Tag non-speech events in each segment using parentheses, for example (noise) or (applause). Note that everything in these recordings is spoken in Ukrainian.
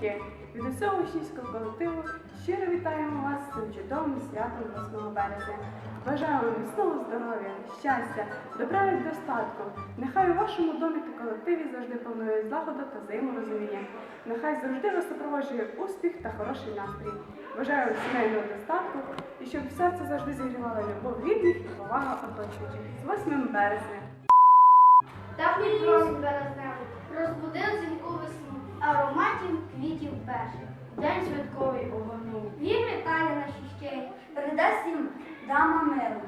Шановні від усього учнівського колективу щиро вітаємо вас з цим чудовим святом 8 березня. Бажаємо вам міцного здоров'я, щастя, добра і достатку. Нехай у вашому домі та колективі завжди панує злагода та взаєморозуміння. Нехай завжди вас супроводжує успіх та хороший настрій. Бажаю вам сімейного достатку і щоб серце завжди зігрівала любов рідних і повага оточуючих. З 8 березня! Теплий квітів перших. День святковий огорнув. Він вітає наші щирі, передасть їм дама миру.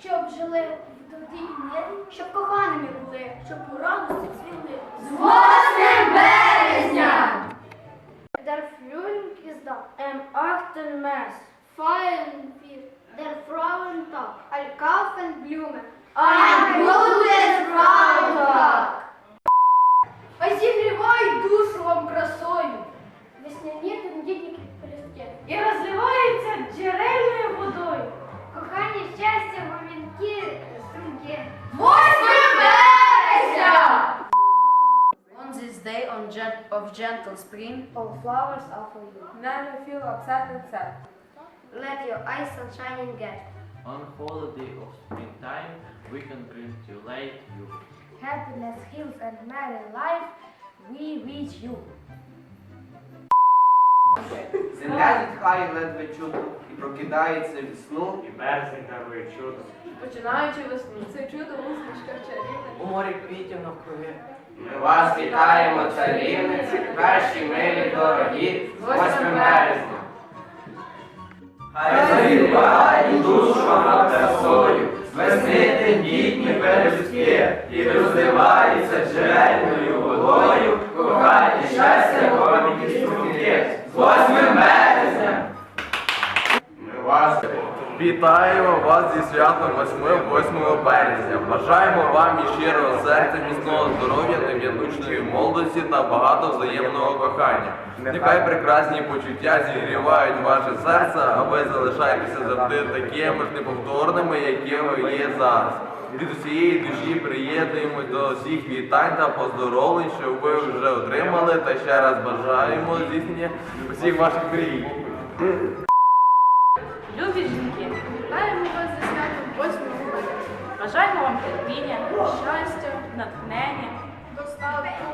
Щоб жили в добрі мирі, щоб коханими були, щоб у радості цвіли. З 8 березня! Der Frühling ist da, am 8. März feiern wir der Frauentag, all kaufen Blumen. Ein gutes of gentle spring, All flowers are for you. Never feel upset and sad. Let your eyes sunshine and get. On holiday of springtime, we can bring to light you. Happiness, health and merry life, we wish you. Земля зітхає ледве чутно і прокидається від сну. І березень дарує чудо. Починаючи весну, це чудо усмішка чарівна. У морі квітів навкруги. Ми вас вітаємо, царівниці, перші милі дорогі, 8 березня. Хай зігріває душу вам красою, весни тендітні пелюстки, і розливається джерельною водою, кохання, щастя, гоміки, струнки, з 8 березня. Ми вас Вітаємо вас зі святом 8-8 березня. Бажаємо вам із щирого серця міцного здоров'я, нев'янучної молодості та багато взаємного кохання. Нехай прекрасні почуття зігрівають ваше серце, а ви залишаєтеся завжди такими ж неповторними, якими ви є зараз. Від усієї душі приєднуємось до всіх вітань та поздоровлень, що ви вже отримали, та ще раз бажаємо здійснення усіх ваших мрій. Терпіння, щастя, натхнення, достатку.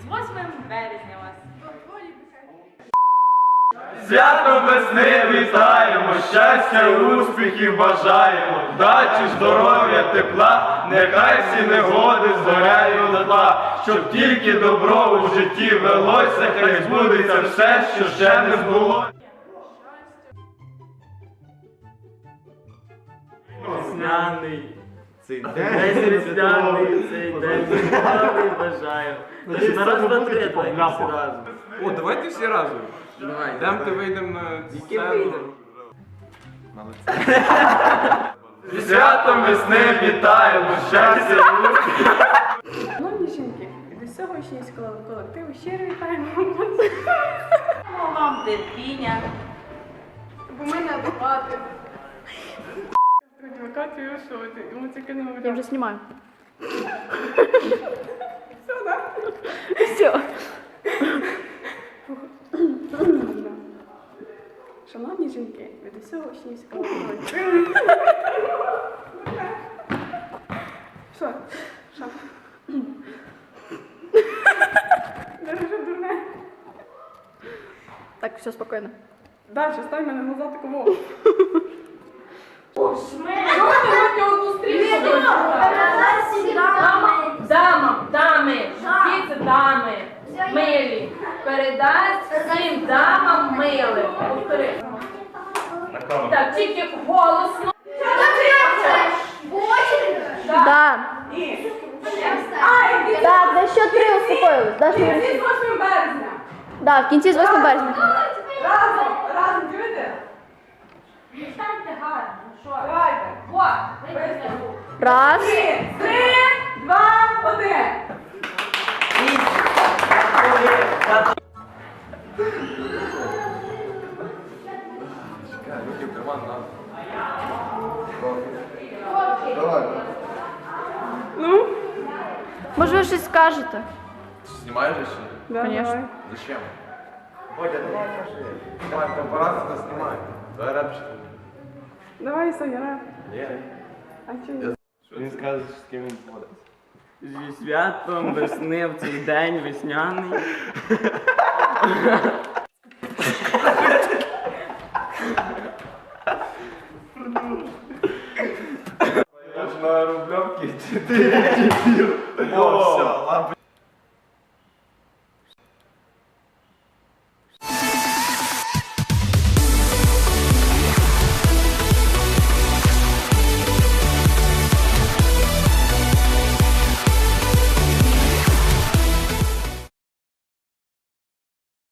З 8 березня вас. Свято весни вітаємо, щастя, успіхів бажаємо, вдачі, здоров'я, тепла, нехай всі негоди зоряю дотла, щоб тільки добро у житті велося, хай збудеться все, що ще не збулося. Весняний. Цей день весняний, цей день весняний бажаю. Тож на раз, два, три, давай всі разом. О, давайте всі разом. Давай. Йдемте вийдемо на вийдемо? (laughs) Зі святом весни вітаємо, щастя, успіхів. Шановні жінки, від усього учнівського колективу щиро вітаємо вас. Вам терпіння, Бо ми не адеквати. Адвокат і що ти? Йому тільки не Я вже знімаю. (laughs) Все, да? Все. Шановні жінки, від усього учнівського колективу. Що? Що? Даже що дурне. Так, все спокійно. Далі, стань мене назад такому. Дамам, дами, які це дами, милі. Передасть всім дамам милим. Повтори. Так, тільки голосно. Да. Так, на що три успокоїлись. Даш Кінці мені. з 8 березня. Да, в кінці з 8 березня. Разом, разом, чуєте? Станьте гарно. ну Що? Давайте. Вот. Раз. Три, три, два, один. Ну? Може ви щось скажете? Ти знімаєш же чи ні? Да, Конечно. давай. Зачем? Бодя, давай кажи. Давай, папараці не знімай. Давай репчик. Давай, Соня, реп. Ні. А чи ні? Він скаже, з ким він ходить. Зі святом весни в цей день весняний. На рублевки 4 О,